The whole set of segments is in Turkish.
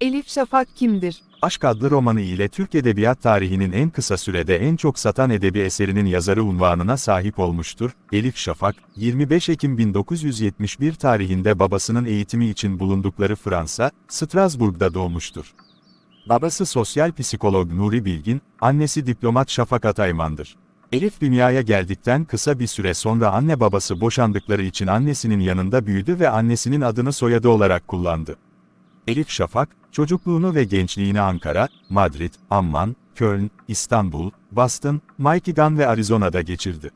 Elif Şafak kimdir? Aşk adlı romanı ile Türk Edebiyat tarihinin en kısa sürede en çok satan edebi eserinin yazarı unvanına sahip olmuştur. Elif Şafak, 25 Ekim 1971 tarihinde babasının eğitimi için bulundukları Fransa, Strasbourg'da doğmuştur. Babası sosyal psikolog Nuri Bilgin, annesi diplomat Şafak Atayman'dır. Elif dünyaya geldikten kısa bir süre sonra anne babası boşandıkları için annesinin yanında büyüdü ve annesinin adını soyadı olarak kullandı. Elif Şafak, çocukluğunu ve gençliğini Ankara, Madrid, Amman, Köln, İstanbul, Boston, Michigan ve Arizona'da geçirdi.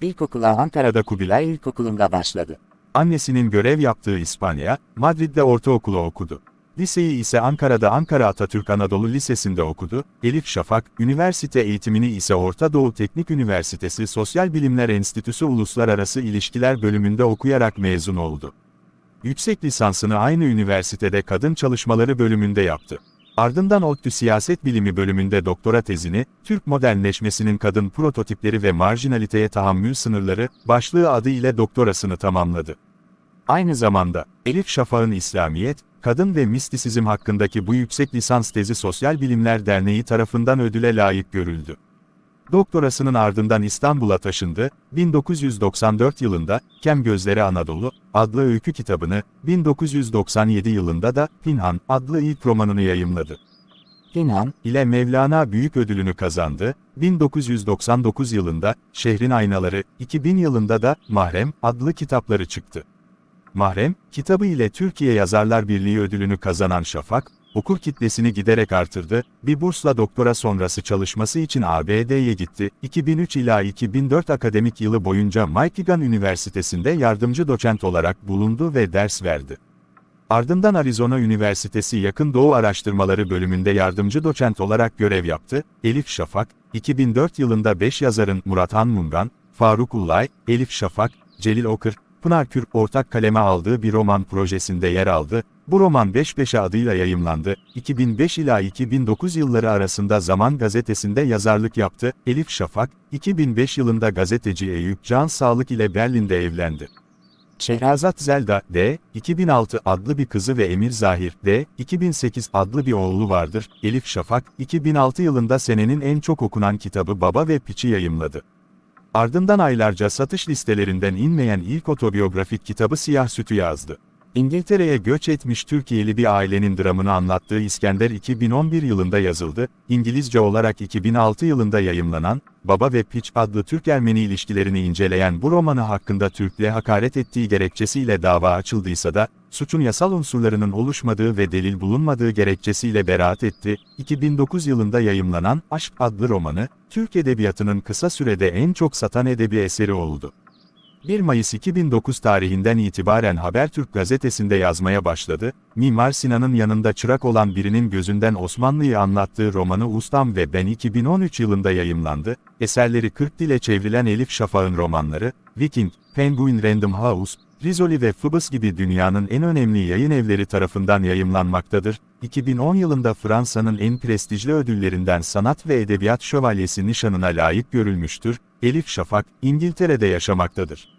İlkokula Ankara'da Kubilay İlkokulu'nda başladı. Annesinin görev yaptığı İspanya, Madrid'de ortaokulu okudu. Liseyi ise Ankara'da Ankara Atatürk Anadolu Lisesi'nde okudu. Elif Şafak, üniversite eğitimini ise Orta Doğu Teknik Üniversitesi Sosyal Bilimler Enstitüsü Uluslararası İlişkiler bölümünde okuyarak mezun oldu. Yüksek lisansını aynı üniversitede Kadın Çalışmaları bölümünde yaptı. Ardından ODTÜ Siyaset Bilimi bölümünde doktora tezini, Türk modernleşmesinin kadın prototipleri ve marjinaliteye tahammül sınırları, başlığı adı ile doktorasını tamamladı. Aynı zamanda, Elif Şafak'ın İslamiyet, kadın ve mistisizm hakkındaki bu yüksek lisans tezi Sosyal Bilimler Derneği tarafından ödüle layık görüldü. Doktorasının ardından İstanbul'a taşındı, 1994 yılında Kem Gözleri Anadolu adlı öykü kitabını, 1997 yılında da Pinhan adlı ilk romanını yayımladı. Pinhan, ile Mevlana Büyük Ödülünü kazandı, 1999 yılında Şehrin Aynaları, 2000 yılında da Mahrem adlı kitapları çıktı. Mahrem, kitabı ile Türkiye Yazarlar Birliği ödülünü kazanan Şafak, okur kitlesini giderek artırdı, bir bursla doktora sonrası çalışması için ABD'ye gitti, 2003 ila 2004 akademik yılı boyunca Michigan Üniversitesi'nde yardımcı doçent olarak bulundu ve ders verdi. Ardından Arizona Üniversitesi Yakın Doğu Araştırmaları bölümünde yardımcı doçent olarak görev yaptı. Elif Şafak, 2004 yılında 5 yazarın Murat Han Mungan, Faruk Ullay, Elif Şafak, Celil Okır, Pınar Kür ortak kaleme aldığı bir roman projesinde yer aldı. Bu roman 5-5 adıyla yayımlandı. 2005 ila 2009 yılları arasında Zaman gazetesinde yazarlık yaptı. Elif Şafak, 2005 yılında gazeteci Eyüp Can Sağlık ile Berlin'de evlendi. Şehrazat Zelda, D. 2006 adlı bir kızı ve Emir Zahir, D. 2008 adlı bir oğlu vardır. Elif Şafak, 2006 yılında senenin en çok okunan kitabı Baba ve Piç'i yayımladı. Ardından aylarca satış listelerinden inmeyen ilk otobiyografik kitabı Siyah Sütü yazdı. İngiltere'ye göç etmiş Türkiye'li bir ailenin dramını anlattığı İskender 2011 yılında yazıldı, İngilizce olarak 2006 yılında yayımlanan, Baba ve Piç adlı Türk-Ermeni ilişkilerini inceleyen bu romanı hakkında Türklüğe hakaret ettiği gerekçesiyle dava açıldıysa da, suçun yasal unsurlarının oluşmadığı ve delil bulunmadığı gerekçesiyle beraat etti, 2009 yılında yayımlanan Aşk adlı romanı, Türk Edebiyatı'nın kısa sürede en çok satan edebi eseri oldu. 1 Mayıs 2009 tarihinden itibaren Habertürk gazetesinde yazmaya başladı, Mimar Sinan'ın yanında çırak olan birinin gözünden Osmanlı'yı anlattığı romanı Ustam ve Ben 2013 yılında yayımlandı, eserleri 40 dile çevrilen Elif Şafak'ın romanları, Viking, Penguin Random House, Rizzoli ve Phoebus gibi dünyanın en önemli yayın evleri tarafından yayımlanmaktadır. 2010 yılında Fransa'nın en prestijli ödüllerinden Sanat ve Edebiyat Şövalyesi nişanına layık görülmüştür. Elif Şafak, İngiltere'de yaşamaktadır.